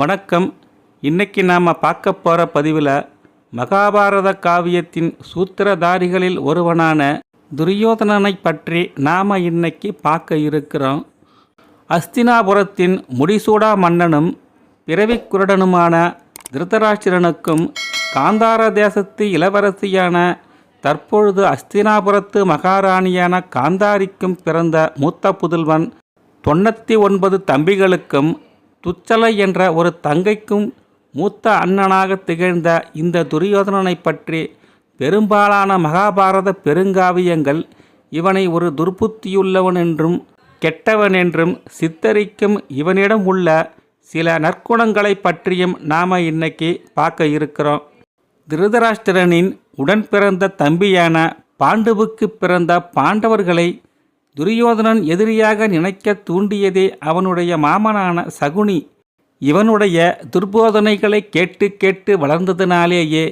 வணக்கம். இன்னைக்கு நாம் பார்க்க போகிற பதிவில் மகாபாரத காவியத்தின் சூத்திரதாரிகளில் ஒருவனான துரியோதனனை பற்றி நாம் இன்னைக்கு பார்க்க இருக்கிறோம். அஸ்தினாபுரத்தின் முடிசூடா மன்னனும் பிறவிக்குரடனுமான திருதராஷ்டிரனுக்கும் காந்தார தேசத்து இளவரசியான தற்பொழுது அஸ்தினாபுரத்து மகாராணியான காந்தாரிக்கும் பிறந்த மூத்த புதல்வன் தொண்ணூற்றி ஒன்பது தம்பிகளுக்கும் துச்சலை என்ற ஒரு தங்கைக்கும் மூத்த அண்ணனாக திகழ்ந்த இந்த துரியோதனனை பற்றி பெரும்பாலான மகாபாரத பெருங்காவியங்கள் இவனை ஒரு துர்புத்தியுள்ளவன் என்றும் கெட்டவன் என்றும் சித்தரிக்கும் இவனிடம் உள்ள சில நற்குணங்களை பற்றியும் நாம் இன்னைக்கு பார்க்க இருக்கிறோம். திருதராஷ்டிரனின் உடன் பிறந்த தம்பியான பாண்டுவுக்கு பிறந்த பாண்டவர்களை துரியோதனன் எதிரியாக நினைக்க தூண்டியதே அவனுடைய மாமனான சகுனி. இவனுடைய துர்போதனைகளை கேட்டு கேட்டு வளர்ந்ததினாலேயே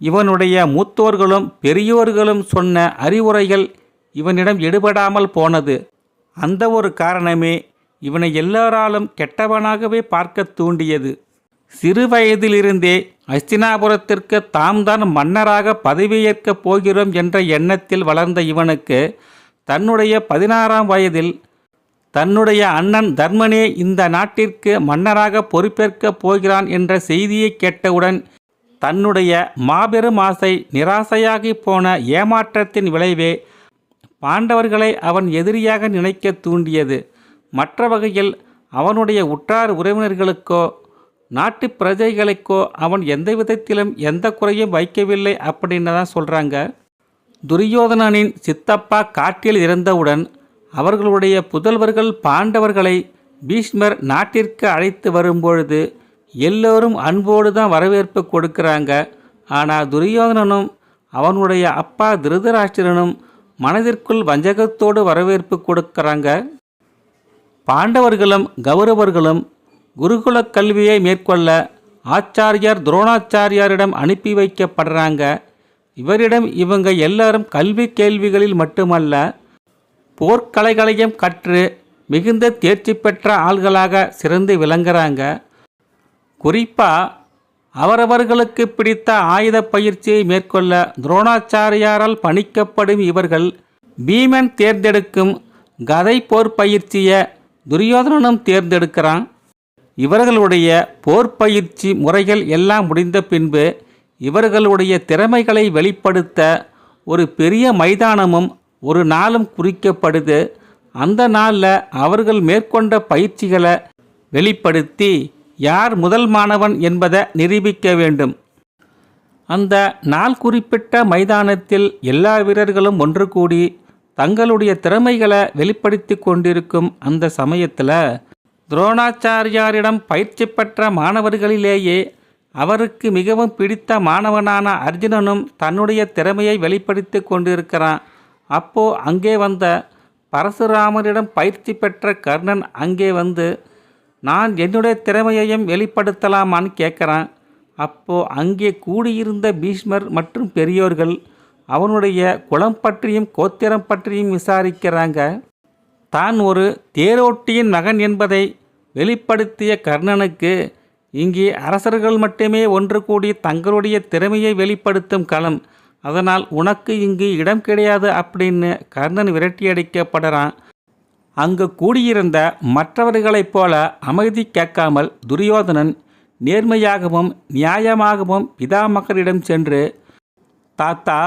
இவனுடைய மூத்தோர்களும் பெரியோர்களும் சொன்ன அறிவுரைகள் இவனிடம் எடுபடாமல் போனது. அந்த ஒரு காரணமே இவனை எல்லாராலும் கெட்டவனாகவே பார்க்க தூண்டியது. சிறு வயதிலிருந்தே அஸ்தினாபுரத்திற்கு தாம் தான் மன்னராக பதவியேற்கப் போகிறோம் என்ற எண்ணத்தில் வளர்ந்த இவனுக்கு தன்னுடைய பதினாறாம் வயதில் தன்னுடைய அண்ணன் தர்மனே இந்த நாட்டிற்கு மன்னராக பொறுப்பேற்கப் போகிறான் என்ற செய்தியை கேட்டவுடன் தன்னுடைய மாபெரும் ஆசை நிராசையாகி போன ஏமாற்றத்தின் விளைவே பாண்டவர்களை அவன் எதிரியாக நினைக்க தூண்டியது. மற்ற வகையில் அவனுடைய உற்றார் உறவினர்களுக்கோ நாட்டு பிரஜைகளுக்கோ அவன் எந்த விதத்திலும் எந்த குறையும் வைக்கவில்லை அப்படின்னு தான் சொல்கிறாங்க துரியோதனனின் சித்தப்பா காட்டில் இறந்தவுடன் அவர்களுடைய புதல்வர்கள் பாண்டவர்களை பீஷ்மர் நாட்டிற்கு அழைத்து வரும்பொழுது எல்லோரும் அன்போடு தான் வரவேற்பு கொடுக்குறாங்க. ஆனால் துரியோதனனும் அவனுடைய அப்பா திருதராஷ்டிரனும் மனதிற்குள் வஞ்சகத்தோடு வரவேற்பு கொடுக்கிறாங்க. பாண்டவர்களும் கௌரவர்களும் குருகுல கல்வியை மேற்கொள்ள ஆச்சாரியார் துரோணாச்சாரியாரிடம் அனுப்பி வைக்கப்படுறாங்க. இவரிடம் இவங்க எல்லாரும் கல்வி கேள்விகளில் மட்டுமல்ல போர்க்கலைகளையும் கற்று மிகுந்த தேர்ச்சி பெற்ற ஆள்களாக சிறந்து விளங்குறாங்க. குறிப்பாக அவரவர்களுக்கு பிடித்த ஆயுத பயிற்சியை மேற்கொள்ள துரோணாச்சாரியாரால் பணிக்கப்படும் இவர்கள் பீமன் தேர்ந்தெடுக்கும் கதை போர் பயிற்சியை துரியோதனனும் தேர்ந்தெடுக்கிறான். இவர்களுடைய போர் பயிற்சி முறைகள் எல்லாம் முடிந்த பின்பு இவர்களுடைய திறமைகளை வெளிப்படுத்த ஒரு பெரிய மைதானமும் ஒரு நாளும் குறிக்கப்படுது. அந்த நாளில் அவர்கள் மேற்கொண்ட பயிற்சிகளை வெளிப்படுத்தி யார் முதல் மாணவன் என்பதை நிரூபிக்க வேண்டும். அந்த நாள் குறிப்பிட்ட மைதானத்தில் எல்லா வீரர்களும் ஒன்று கூடி தங்களுடைய திறமைகளை வெளிப்படுத்தி கொண்டிருக்கும் அந்த சமயத்தில் துரோணாச்சாரியாரிடம் பயிற்சி பெற்ற மாணவர்களிலேயே அவருக்கு மிகவும் பிடித்த மாணவனான அர்ஜுனனும் தன்னுடைய திறமையை வெளிப்படுத்தி கொண்டிருக்கிறான். அப்போ அங்கே வந்த பரசுராமரிடம் பயிற்சி பெற்ற கர்ணன் அங்கே வந்து நான் என்னுடைய திறமையையும் வெளிப்படுத்தலாமான்னு கேட்குறான். அப்போ அங்கே கூடியிருந்த பீஷ்மர் மற்றும் பெரியோர்கள் அவனுடைய குலம் பற்றியும் கோத்திரம் பற்றியும் விசாரிக்கிறாங்க. தான் ஒரு தேரோட்டியின் மகன் என்பதை வெளிப்படுத்திய கர்ணனுக்கு இங்கே அரசர்கள் மட்டுமே ஒன்று கூடி தங்களுடைய திறமையை வெளிப்படுத்தும் களம். அதனால் உனக்கு இங்கு இடம் கிடையாது அப்படின்னு கர்ணன் விரட்டியடிக்கப்படுறான். அங்கு கூடியிருந்த மற்றவர்களைப் போல அமைதி கேட்காமல் துரியோதனன் நேர்மையாகவும் நியாயமாகவும் பிதாமகரிடம் சென்று தாத்தா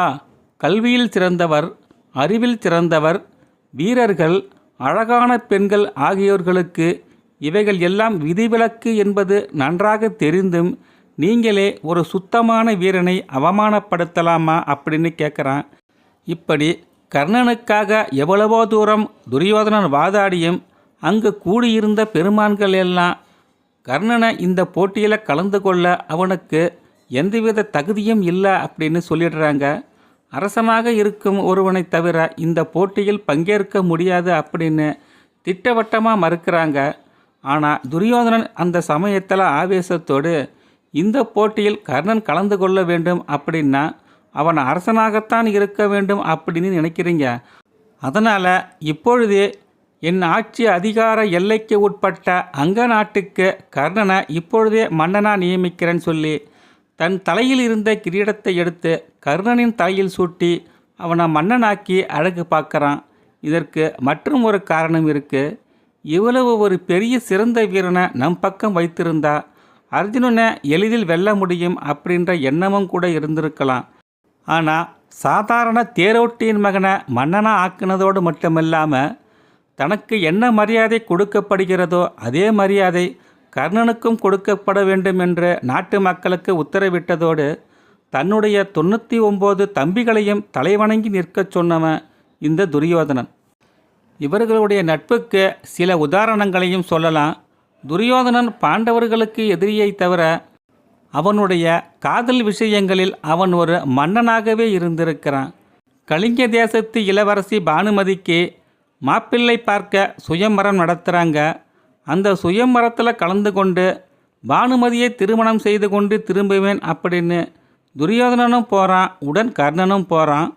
கல்வியில் சிறந்தவர் அறிவில் சிறந்தவர் வீரர்கள் அழகான பெண்கள் ஆகியோர்களுக்கு இவைகள் எல்லாம் விதிவிலக்கு என்பது நன்றாக தெரிந்தும் நீங்களே ஒரு சுத்தமான வீரனை அவமானப்படுத்தலாமா அப்படின்னு கேட்குறான். இப்படி கர்ணனுக்காக எவ்வளவோ தூரம் துரியோதனன் வாதாடியும் அங்கு கூடியிருந்த பெருமான்கள் எல்லாம் கர்ணனை இந்த போட்டியில் கலந்து கொள்ள அவனுக்கு எந்தவித தகுதியும் இல்லை அப்படின்னு சொல்லிடுறாங்க. அரசனாக இருக்கும் ஒருவனை தவிர இந்த போட்டியில் பங்கேற்க முடியாது அப்படின்னு திட்டவட்டமாக மறுக்கிறாங்க. ஆனால் துரியோதனன் அந்த சமயத்தில் ஆவேசத்தோடு இந்த போட்டியில் கர்ணன் கலந்து கொள்ள வேண்டும் அப்படின்னா அவன் அரசனாகத்தான் இருக்க வேண்டும் அப்படின்னு நினைக்கிறீங்க. அதனால் இப்பொழுதே என் ஆட்சி அதிகார எல்லைக்கு உட்பட்ட அங்க நாட்டுக்கு கர்ணனை இப்பொழுதே மன்னனாக நியமிக்கிறேன்னு சொல்லி தன் தலையில் இருந்த கிரீடத்தை எடுத்து கர்ணனின் தலையில் சூட்டி அவனை மன்னனாக்கி அழகு பார்க்குறான். இதற்கு மற்றும் ஒரு காரணம் இருக்குது இவ்வளவு ஒரு பெரிய சிறந்த வீரனை நம் பக்கம் வைத்திருந்தா அர்ஜுனனை எளிதில் வெல்ல முடியும் அப்படின்ற எண்ணமும் கூட இருந்திருக்கலாம். ஆனால் சாதாரண தேரோட்டியின் மகனை மன்னனாக ஆக்குனதோடு மட்டுமில்லாமல் தனக்கு என்ன மரியாதை கொடுக்கப்படுகிறதோ அதே மரியாதை கர்ணனுக்கும் கொடுக்கப்பட வேண்டும் என்று நாட்டு மக்களுக்கு உத்தரவிட்டதோடு தன்னுடைய தொண்ணூற்றி ஒம்பது தம்பிகளையும் தலைவணங்கி நிற்கச் சொன்னவன் இந்த துரியோதனன். இவர்களுடைய நட்புக்கு சில உதாரணங்களையும் சொல்லலாம். துரியோதனன் பாண்டவர்களுக்கு எதிரியை தவிர அவனுடைய காதல் விஷயங்களில் அவன் ஒரு மன்னனாகவே இருந்திருக்கிறான். கலிங்க தேசத்து இளவரசி பானுமதிக்கு மாப்பிள்ளை பார்க்க சுயமரம் நடத்துகிறாங்க அந்த சுயமரத்தில் கலந்து கொண்டு பானுமதியை திருமணம் செய்து கொண்டு திரும்புவேன் அப்படின்னு துரியோதனனும் போகிறான் உடன் கர்ணனும் போகிறான்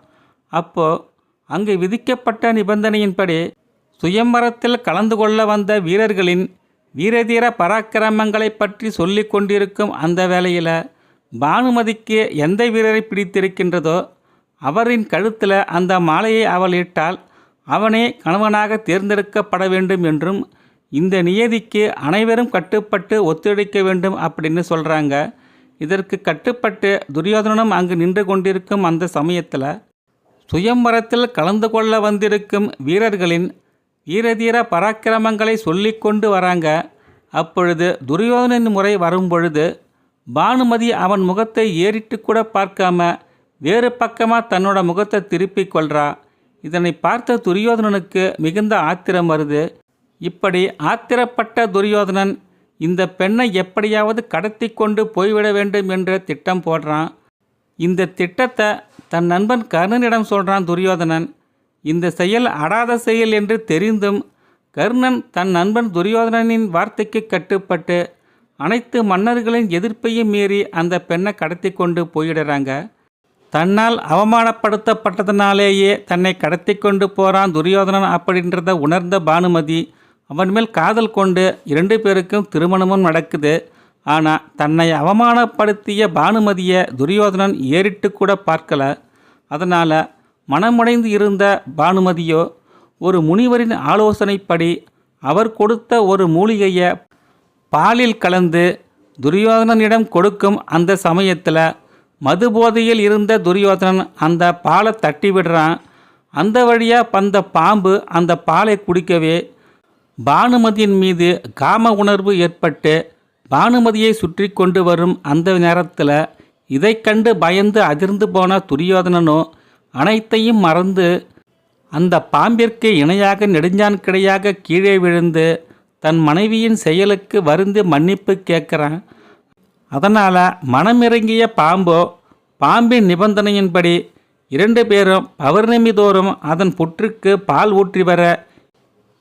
அப்போது அங்கு விதிக்கப்பட்ட நிபந்தனையின்படி சுயம்பரத்தில் கலந்து கொள்ள வந்த வீரர்களின் வீரதீர பராக்கிரமங்களை பற்றி சொல்லி கொண்டிருக்கும் அந்த வேளையில் பானுமதிக்கு எந்த வீரரை பிடித்திருக்கின்றதோ அவரின் கழுத்தில் அந்த மாலையை அவள் இட்டால் அவனே கணவனாக தேர்ந்தெடுக்கப்பட வேண்டும் என்றும் இந்த நியதிக்கு அனைவரும் கட்டுப்பட்டு ஒத்துழைக்க வேண்டும் அப்படின்னு சொல்கிறாங்க இதற்கு கட்டுப்பட்டு துரியோதனனும் அங்கு நின்று கொண்டிருக்கும் அந்த சமயத்தில் சுயம்பரத்தில் கலந்து கொள்ள வந்திருக்கும் வீரர்களின் வீரதீர பராக்கிரமங்களை சொல்லிக்கொண்டு வராங்க. அப்பொழுது துரியோதனின் முறை வரும்பொழுது பானுமதி அவன் முகத்தை ஏறிட்டு கூட பார்க்காம வேறு பக்கமாக தன்னோட முகத்தை திருப்பிக் கொள்றா. இதனை பார்த்த துரியோதனனுக்கு மிகுந்த ஆத்திரம் வருது. இப்படி ஆத்திரப்பட்ட துரியோதனன் இந்த பெண்ணை எப்படியாவது கடத்தி கொண்டு போய்விட வேண்டும் என்ற திட்டம் போடுறான். இந்த திட்டத்தை தன் நண்பன் கர்ணனிடம் சொல்கிறான் துரியோதனன். இந்த செயல் அடாத செயல் என்று தெரிந்தும் கர்ணன் தன் நண்பன் துரியோதனனின் வார்த்தைக்கு கட்டுப்பட்டு அனைத்து மன்னர்களின் எதிர்ப்பையும் மீறி அந்த பெண்ணை கடத்தி கொண்டு போயிடுறாங்க. தன்னால் அவமானப்படுத்தப்பட்டதனாலேயே தன்னை கடத்தி கொண்டு போகிறான் துரியோதனன் அப்படின்றத உணர்ந்த பானுமதி அவன் மேல் காதல் கொண்டு இரண்டு பேருக்கும் திருமணமும் நடக்குது. ஆனால் தன்னை அவமானப்படுத்திய பானுமதியை துரியோதனன் ஏறிட்டு கூட பார்க்கல. அதனால் மனமுடைந்து இருந்த பானுமதியோ ஒரு முனிவரின் ஆலோசனைப்படி அவர் கொடுத்த ஒரு மூலிகையை பாலில் கலந்து துரியோதனனிடம் கொடுக்கும் அந்த சமயத்தில் மது போதையில் இருந்த துரியோதனன் அந்த பாலை தட்டி விடுறான். அந்த வழியாக வந்த பாம்பு அந்த பாலை குடிக்கவே பானுமதியின் மீது காம உணர்வு ஏற்பட்டு பானுமதியை சுற்றி கொண்டு வரும் அந்த நேரத்தில் இதை கண்டு பயந்து அதிர்ந்து போன துரியோதனனோ அனைத்தையும் மறந்து அந்த பாம்பிற்கு இணையாக நெடுஞ்சான் கிடையாக கீழே விழுந்து தன் மனைவியின் செயலுக்கு வருந்து மன்னிப்பு கேட்குறான். அதனால் மனமிறங்கிய பாம்போ பாம்பின் நிபந்தனையின்படி இரண்டு பேரும் பௌர்ணமி தோறும் அதன் புற்றுக்கு பால் ஊற்றி வர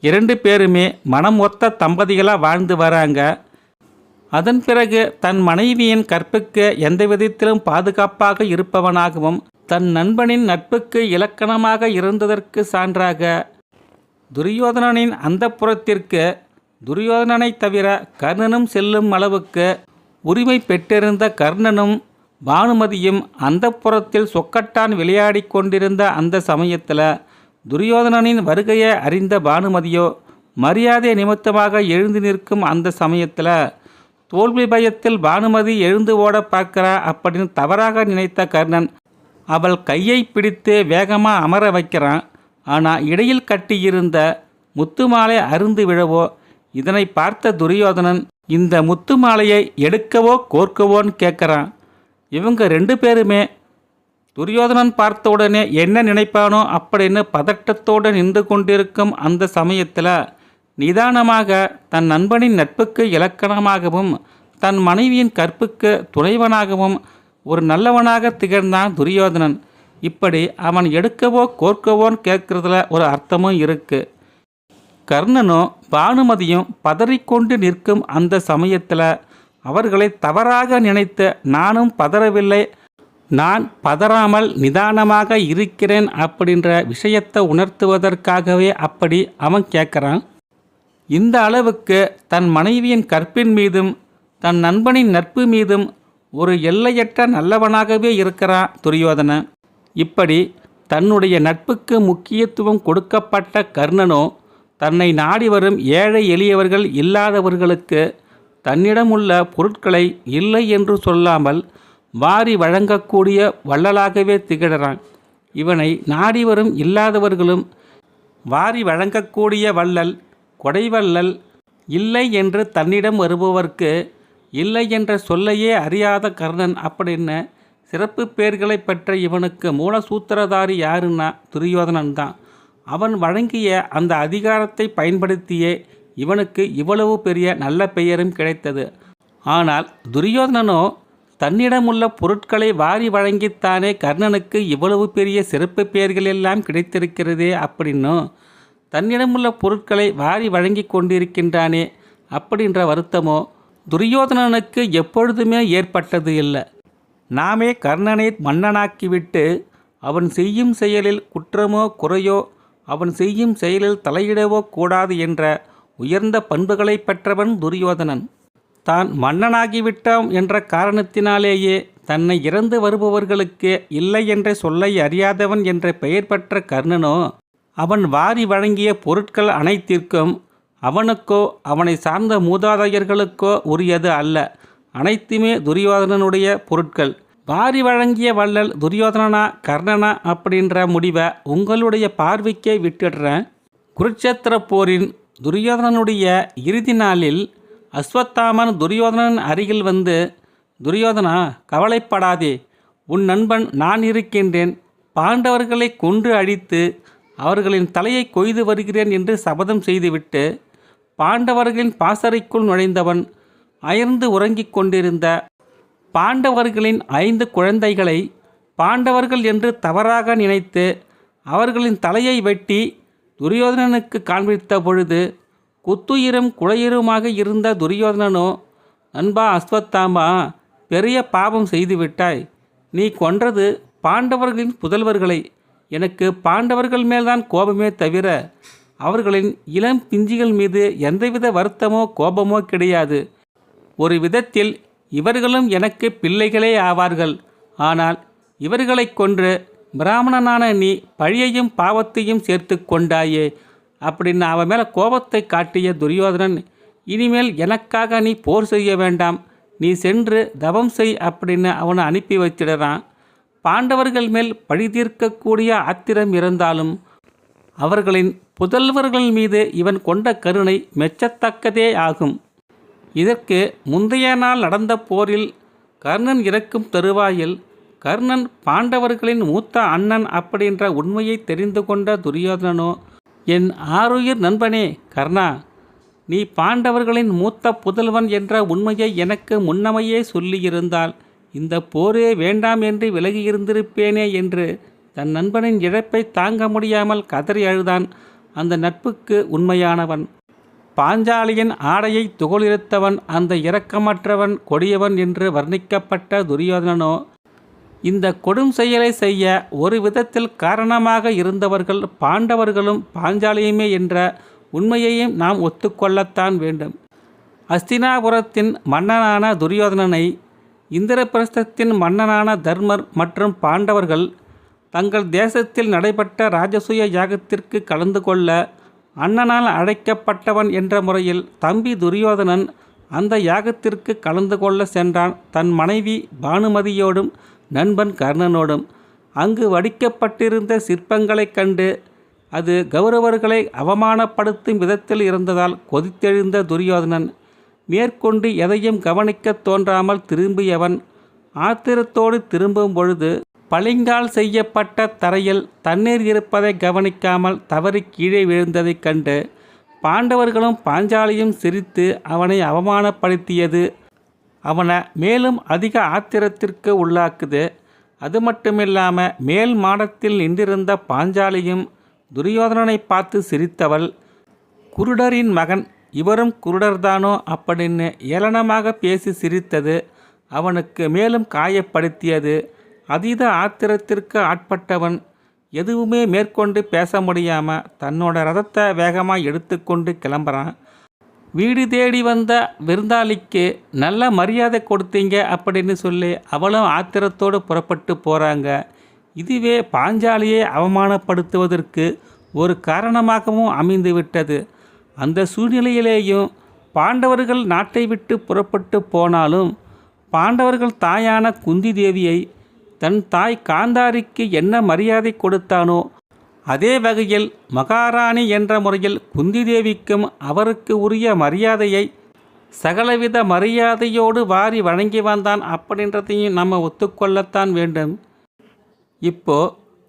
இரண்டு பேருமே மனம் ஒத்த தம்பதிகளாக வாழ்ந்து வராங்க. அதன் பிறகு தன் மனைவியின் கற்புக்கு எந்த விதத்திலும் பாதுகாப்பாக இருப்பவனாகவும் தன் நண்பனின் நட்புக்கு இலக்கணமாக இருந்ததற்கு சான்றாக துரியோதனனின் அந்த புறத்திற்கு துரியோதனனைத் தவிர கர்ணனும் செல்லும் அளவுக்கு உரிமை பெற்றிருந்த கர்ணனும் பானுமதியும் அந்த புறத்தில் சொக்கட்டான் விளையாடிக் கொண்டிருந்த அந்த சமயத்தில் துரியோதனனின் வருகையை அறிந்த பானுமதியோ மரியாதை நிமித்தமாக எழுந்து நிற்கும் அந்த சமயத்தில் தோல்வி பயத்தில் பானுமதி எழுந்து ஓட பார்க்கிறா அப்படின்னு தவறாக நினைத்த கர்ணன். அவள் கையை பிடித்து வேகமாக அமர வைக்கிறான். ஆனால் இடையில் கட்டியிருந்த முத்துமாலை அருந்து விழவோ இதனை பார்த்த துரியோதனன் இந்த முத்து மாலையை எடுக்கவோ கோர்க்கவோன்னு கேட்குறான். இவங்க ரெண்டு பேருமே துரியோதனன் பார்த்த உடனே என்ன நினைப்பானோ அப்படின்னு பதட்டத்தோடு நின்று கொண்டிருக்கும் அந்த சமயத்தில் நிதானமாக தன் நண்பனின் நட்புக்கு இலக்கணமாகவும் தன் மனைவியின் கற்புக்கு துணைவனாகவும் ஒரு நல்லவனாக திகழ்ந்தான் துரியோதனன். இப்படி அவன் எடுக்கவோ கோர்க்கவோன்னு கேட்குறதுல ஒரு அர்த்தமும் இருக்குது கர்ணனும் பானுமதியும் பதறிக்கொண்டு நிற்கும் அந்த சமயத்தில் அவர்களை தவறாக நினைத்து நானும் பதறவில்லை. நான் பதறாமல் நிதானமாக இருக்கிறேன் அப்படின்ற விஷயத்தை உணர்த்துவதற்காகவே அப்படி அவன் கேட்குறான். இந்த அளவுக்கு தன் மனைவியின் கற்பின் மீதும் தன் நண்பனின் நட்பு மீதும் ஒரு எல்லையற்ற நல்லவனாகவே இருக்கிறான் துரியோதனன். இப்படி தன்னுடைய நட்புக்கு முக்கியத்துவம் கொடுக்கப்பட்ட கர்ணனோ தன்னை நாடி வரும் ஏழை எளியவர்கள் இல்லாதவர்களுக்கு தன்னிடமுள்ள பொருட்களை இல்லை என்று சொல்லாமல் வாரி வழங்கக்கூடிய வள்ளலாகவே திகழறான். இவனை நாடி வரும் இல்லாதவர்களும் வாரி வழங்கக்கூடிய வள்ளல் கொடைவள்ளல் இல்லை என்று தன்னிடம் வருபவர்க்கு இல்லை என்ற சொல்லையே அறியாத கர்ணன் அப்படின்னு சிறப்பு பெயர்களை பெற்ற இவனுக்கு மூல சூத்திரதாரி யாருன்னா துரியோதனன் தான். அவன் வழங்கிய அந்த அதிகாரத்தை பயன்படுத்தியே இவனுக்கு இவ்வளவு பெரிய நல்ல பெயரும் கிடைத்தது. ஆனால் துரியோதனனோ தன்னிடமுள்ள பொருட்களை வாரி வழங்கித்தானே கர்ணனுக்கு இவ்வளவு பெரிய சிறப்பு பெயர்கள் எல்லாம் கிடைத்திருக்கிறதே அப்படின்னும் தன்னிடமுள்ள பொருட்களை வாரி வழங்கி கொண்டிருக்கின்றானே அப்படின்ற வருத்தமோ துரியோதனனுக்கு எப்பொழுதுமே ஏற்பட்டது இல்லை. நாமே கர்ணனை மன்னனாக்கிவிட்டு அவன் செய்யும் செயலில் குற்றமோ குறையோ அவன் செய்யும் செயலில் தலையிடவோ கூடாது என்ற உயர்ந்த பண்புகளை பெற்றவன் துரியோதனன். தான் மன்னனாகிவிட்டான் என்ற காரணத்தினாலேயே தன்னை இறந்து வருபவர்களுக்கு இல்லை என்ற சொல்லை அறியாதவன் என்ற பெயர் பெற்ற கர்ணனோ அவன் வாரி வழங்கிய பொருட்கள் அனைத்திற்கும் அவனுக்கோ அவனை சார்ந்த மூதாதையர்களுக்கோ உரியது அல்ல. அனைத்துமே துரியோதனனுடைய பொருட்கள். வாரி வழங்கிய வள்ளல் துரியோதனனா கர்ணனா? அப்படின்ற முடிவை உங்களுடைய பார்வைக்கே விட்டுடுறேன். குருட்சேத்திர போரின் துரியோதனனுடைய இறுதி நாளில் அஸ்வத்தாமன் துரியோதனன் அருகில் வந்து துரியோதனா கவலைப்படாதே. உன் நண்பன் நான் இருக்கின்றேன். பாண்டவர்களை கொன்று அழித்து அவர்களின் தலையை கொய்து வருகிறேன் என்று சபதம் செய்துவிட்டு பாண்டவர்களின் பாசறைக்குள் நுழைந்தவன் அயர்ந்து உறங்கிக் கொண்டிருந்த பாண்டவர்களின் ஐந்து குழந்தைகளை பாண்டவர்கள் என்று தவறாக நினைத்து அவர்களின் தலையை வெட்டி துரியோதனனுக்கு காண்பித்த பொழுது குத்துயிரும் குளையுருமாக இருந்த துரியோதனனோ அன்பா அஸ்வத்தாமா பெரிய பாவம் செய்துவிட்டாய். நீ கொன்றது பாண்டவர்களின் புதல்வர்களை. எனக்கு பாண்டவர்கள் மேல்தான் கோபமே தவிர அவர்களின் இளம் பிஞ்சுகள் மீது எந்தவித வருத்தமோ கோபமோ கிடையாது. ஒரு விதத்தில் இவர்களும் எனக்கு பிள்ளைகளே ஆவார்கள். ஆனால் இவர்களைக் கொன்று பிராமணனான நீ பழியையும் பாவத்தையும் சேர்த்து கொண்டாயே. அப்படின்னு அவன் மேலே கோபத்தை காட்டிய துரியோதனன் இனிமேல் எனக்காக நீ போர் செய்ய வேண்டாம். நீ சென்று தவம் செய் அப்படின்னு அவனை அனுப்பி வச்சிடுறான் பாண்டவர்கள் மேல் பழி தீர்க்கக்கூடிய ஆத்திரம் இருந்தாலும் அவர்களின் புதல்வர்கள் மீது இவன் கொண்ட கருணை மெச்சத்தக்கதே ஆகும். இதற்கு முந்தைய நாள் நடந்த போரில் கர்ணன் இறக்கும் தருவாயில் கர்ணன் பாண்டவர்களின் மூத்த அண்ணன் அப்படின்ற உண்மையை தெரிந்து கொண்ட துரியோதனனோ என் ஆருயிர் நண்பனே கர்ணா நீ பாண்டவர்களின் மூத்த புதல்வன் என்ற உண்மையை எனக்கு முன்னமையே சொல்லியிருந்தால் இந்த போரே வேண்டாம் என்று விலகியிருந்திருப்பேனே என்று தன் நண்பனின் இழப்பை தாங்க முடியாமல் கதறி அழுதான் அந்த நட்புக்கு உண்மையானவன். பாஞ்சாலியின் ஆடையை துகளிருத்தவன் அந்த இரக்கமற்றவன் கொடியவன் என்று வர்ணிக்கப்பட்ட துரியோதனனோ இந்த கொடும் செயலை செய்ய ஒரு விதத்தில் காரணமாக இருந்தவர்கள் பாண்டவர்களும் பாஞ்சாலியுமே என்ற உண்மையையும் நாம் ஒத்துக்கொள்ளத்தான் வேண்டும். அஸ்தினாபுரத்தின் மன்னனான துரியோதனனை இந்திரபிரஸ்தத்தின் மன்னனான தர்மர் மற்றும் பாண்டவர்கள் தங்கள் தேசத்தில் நடைபெற்ற ராஜசூய யாகத்திற்கு கலந்து கொள்ள அண்ணனால் அழைக்கப்பட்டவன் என்ற முறையில் தம்பி துரியோதனன் அந்த யாகத்திற்கு கலந்து கொள்ள சென்றான் தன் மனைவி பானுமதியோடும் நண்பன் கர்ணனோடும். அங்கு வடிக்கப்பட்டிருந்த சிற்பங்களைக் கண்டு அது கௌரவர்களை அவமானப்படுத்தும் விதத்தில் இருந்ததால் கொதித்தெழுந்த துரியோதனன் மேற்கொண்டு எதையும் கவனிக்கத் தோன்றாமல் திரும்பியவன் ஆத்திரத்தோடு திரும்பும் பொழுது பளிங்கால் செய்யப்பட்ட தரையில் தண்ணீர் இருப்பதை கவனிக்காமல் தவறி கீழே விழுந்ததைக் கண்டு பாண்டவர்களும் பாஞ்சாலியும் சிரித்து அவனை அவமானப்படுத்தியது. அவனை மேலும் அதிக ஆத்திரத்திற்கு உள்ளாக்குது. அது மட்டுமில்லாமல் மேல் மாடத்தில் நின்றிருந்த பாஞ்சாலியும் துரியோதனனை பார்த்து சிரித்தவள் குருடரின் மகன் இவரும் குருடர்தானோ அப்படின்னு ஏளனமாக பேசி சிரித்தது. அவனுக்கு மேலும் காயப்படுத்தியது. அதீத ஆத்திரத்திற்கு ஆட்பட்டவன் எதுவுமே மேற்கொண்டு பேச முடியாமல் தன்னோட ரதத்தை வேகமாக எடுத்துக்கொண்டு கிளம்புறான். வீடு தேடி வந்த விருந்தாளிக்கு நல்ல மரியாதை கொடுத்தீங்க அப்படின்னு சொல்லி அவளும் ஆத்திரத்தோடு புறப்பட்டு போகிறாங்க இதுவே பாஞ்சாலியை அவமானப்படுத்துவதற்கு ஒரு காரணமாகவும் அமைந்து விட்டது அந்த சூழ்நிலையிலேயும் பாண்டவர்கள் நாட்டை விட்டு புறப்பட்டு போனாலும் பாண்டவர்கள் தாயான குந்தி தேவியை தன் தாய் காந்தாரிக்கு என்ன மரியாதை கொடுத்தானோ அதே வகையில் மகாராணி என்ற முறையில் குந்தி தேவிக்கும் அவருக்கு உரிய மரியாதையை சகலவித மரியாதையோடு வாரி வழங்கி வந்தான் அப்படின்றதையும் நம்ம ஒத்துக்கொள்ளத்தான் வேண்டும். இப்போ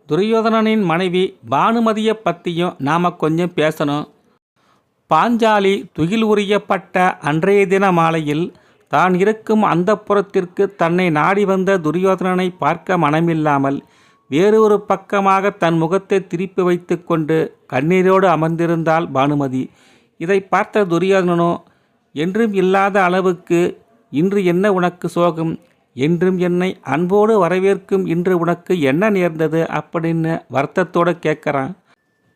துரியோதனனின் மனைவி பானுமதியை பற்றியும் நாம் கொஞ்சம் பேசணும். பாஞ்சாலி துகில் உரியப்பட்ட அன்றைய தின மாலையில் தான் இருக்கும் அந்த புறத்திற்கு தன்னை நாடி வந்த துரியோதனனை பார்க்க மனமில்லாமல் வேறொரு பக்கமாக தன் முகத்தை திருப்பி வைத்துக்கொண்டு கண்ணீரோடு அமர்ந்திருந்தாள் பானுமதி. இதை பார்த்த துரியோதனனோ என்றும் இல்லாத அளவுக்கு இன்று என்ன உனக்கு சோகம்? என்றும் என்னை அன்போடு வரவேற்கும் இன்று உனக்கு என்ன நேர்ந்தது? அப்படின்னு வருத்தத்தோடு கேட்குறான்.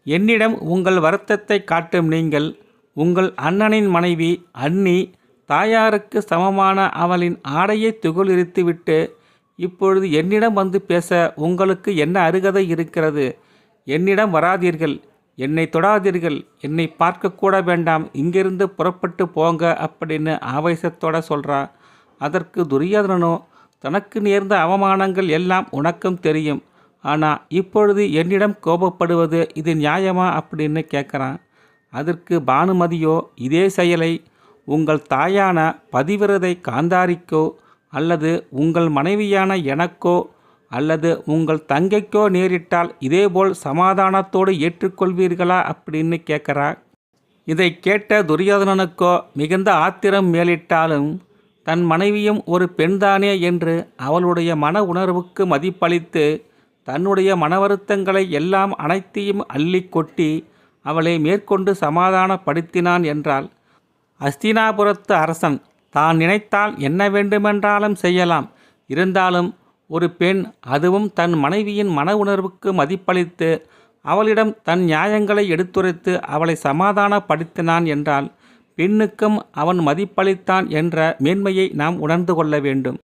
என்னிடம் உங்கள் வருத்தத்தை காட்டும் நீங்கள் உங்கள் அண்ணனின் மனைவி அண்ணி தாயாருக்கு சமமான அவளின் ஆடையை துகிலெரித்துவிட்டு இப்பொழுது என்னிடம் வந்து பேச உங்களுக்கு என்ன அருகதை இருக்கிறது? என்னிடம் வராதீர்கள் என்னை தொடாதீர்கள் என்னை பார்க்கக்கூட வேண்டாம் இங்கிருந்து புறப்பட்டு போங்க அப்படின்னு ஆவேசத்தோட சொல்கிறா அதற்கு துரியோதனனோ தனக்கு நேர்ந்த அவமானங்கள் எல்லாம் உனக்கும் தெரியும் ஆனால் இப்பொழுது என்னிடம் கோபப்படுவது இது நியாயமா அப்படின்னு கேட்குறான் அதற்கு பானுமதியோ இதே செயலை உங்கள் தாயான பதிவிரதை காந்தாரிக்கோ அல்லது உங்கள் மனைவியான எனக்கோ அல்லது உங்கள் தங்கைக்கோ நேரிட்டால் இதேபோல் சமாதானத்தோடு ஏற்றுக்கொள்வீர்களா? அப்படின்னு கேட்குறா. இதை கேட்ட துரியோதனனுக்கோ மிகுந்த ஆத்திரம் மேலிட்டாலும் தன் மனைவியும் ஒரு பெண்தானே? என்று அவளுடைய மன உணர்வுக்கு மதிப்பளித்து தன்னுடைய மன வருத்தங்களை எல்லாம் அனைத்தையும் அள்ளி கொட்டி அவளை மேற்கொண்டு சமாதானப்படுத்தினான் என்றால் அஸ்தினாபுரத்து அரசன் தான் நினைத்தால் என்ன வேண்டுமென்றாலும் செய்யலாம். இருந்தாலும் ஒரு பெண் அதுவும் தன் மனைவியின் மன உணர்வுக்கு மதிப்பளித்து அவளிடம் தன் நியாயங்களை எடுத்துரைத்து அவளை சமாதானப்படுத்தினான் என்றால் பெண்ணுக்கும் அவன் மதிப்பளித்தான் என்ற மேன்மையை நாம் உணர்ந்து கொள்ள வேண்டும்.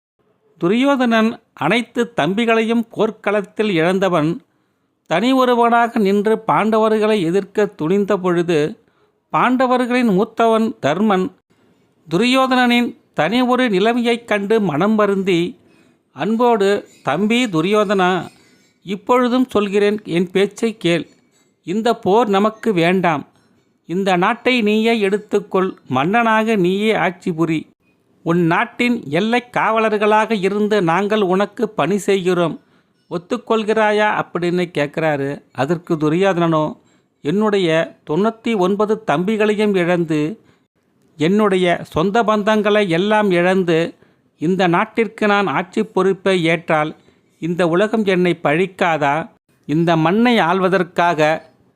துரியோதனன் அனைத்து தம்பிகளையும் போர்க்களத்தில் இழந்தவன் தனி ஒருவனாக நின்று பாண்டவர்களை எதிர்க்க துணிந்த பொழுது பாண்டவர்களின் மூத்தவன் தர்மன் துரியோதனனின் தனி ஒரு நிலைமையைக் கண்டு மனம் வருந்தி அன்போடு தம்பி துரியோதனா இப்பொழுதும் சொல்கிறேன் என் பேச்சை கேள். இந்த போர் நமக்கு வேண்டாம். இந்த நாட்டை நீயே எடுத்துக்கொள். மன்னனாக நீயே ஆட்சி புரி. உன் நாட்டின் எல்லை காவலர்களாக இருந்து நாங்கள் உனக்கு பணி செய்கிறோம். ஒத்துக்கொள்கிறாயா அப்படின்னு கேட்குறாரு. அதற்கு துரியோதனனோ என்னுடைய தொண்ணூற்றி ஒன்பது தம்பிகளையும் இழந்து என்னுடைய சொந்த பந்தங்களை எல்லாம் இழந்து இந்த நாட்டிற்கு நான் ஆட்சி பொறுப்பை ஏற்றால் இந்த உலகம் என்னை பழிக்காதா? இந்த மண்ணை ஆள்வதற்காக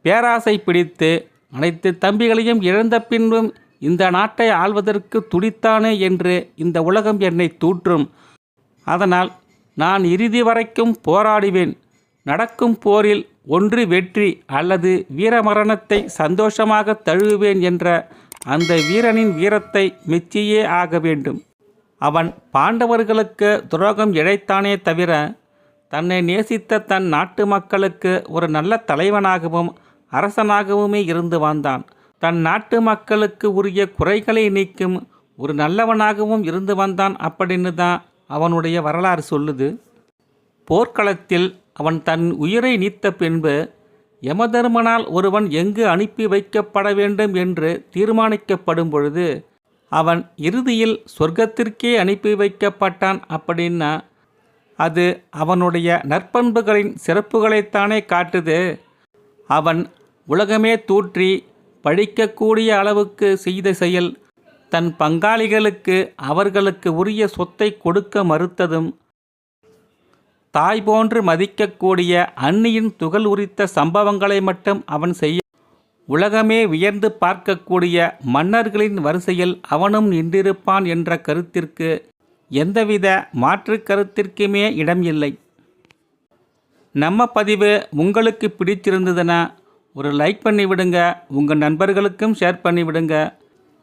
பேராசை பிடித்து அனைத்து தம்பிகளையும் இழந்த பின்பும் இந்த நாட்டை ஆள்வதற்கு துடித்தானே என்று இந்த உலகம் என்னை தூற்றும். அதனால் நான் இறுதி வரைக்கும் போராடுவேன். நடக்கும் போரில் ஒன்று வெற்றி அல்லது வீரமரணத்தை சந்தோஷமாக தழுவுவேன் என்ற அந்த வீரனின் வீரத்தை மெச்சியே ஆக வேண்டும். அவன் பாண்டவர்களுக்கு துரோகம் இழைத்தானே தவிர தன்னை நேசித்த தன் நாட்டு மக்களுக்கு ஒரு நல்ல தலைவனாகவும் அரசனாகவுமே இருந்து வந்தான் தன் நாட்டு மக்களுக்கு உரிய குறைகளை நீக்கும் ஒரு நல்லவனாகவும் இருந்து வந்தான் அப்படின்னு தான் அவனுடைய வரலாறு சொல்லுது போர்க்களத்தில் அவன் தன் உயிரை நீத்த பின்பு யமதர்மனால் ஒருவன் எங்கு அனுப்பி வைக்கப்பட வேண்டும் என்று தீர்மானிக்கப்படும் பொழுது அவன் இறுதியில் சொர்க்கத்திற்கே அனுப்பி வைக்கப்பட்டான் அப்படின்னா அது அவனுடைய நற்பண்புகளின் சிறப்புகளைத்தானே காட்டுது. அவன் உலகமே தூற்றி பழிக்கக்கூடிய அளவுக்கு செய்த செயல் தன் பங்காளிகளுக்கு அவர்களுக்கு உரிய சொத்தை கொடுக்க மறுத்ததும் தாய் போன்று மதிக்கக்கூடிய அன்னியின் துகள் உரித்த சம்பவங்களை மட்டும் அவன் செய்ய உலகமே வியந்து பார்க்கக்கூடிய மன்னர்களின் வரிசையில் அவனும் நின்றிருப்பான் என்ற கருத்திற்கு எந்தவித மாற்று கருத்திற்குமே இடம் இல்லை. நம்ம பதிவு உங்களுக்கு பிடிச்சிருந்ததுன்னா ஒரு லைக் பண்ணிவிடுங்க உங்கள் நண்பர்களுக்கும் ஷேர் பண்ணிவிடுங்க.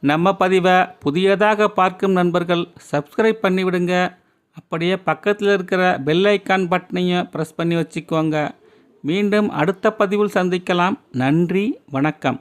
நம்ம பதிவை புதியதாக பார்க்கும் நண்பர்கள் சப்ஸ்கிரைப் பண்ணிவிடுங்க. அப்படியே பக்கத்தில் இருக்கிற பெல் ஐக்கான் பட்டனையும் ப்ரெஸ் பண்ணி வச்சுக்கோங்க. மீண்டும் அடுத்த பதிவில் சந்திக்கலாம். நன்றி வணக்கம்.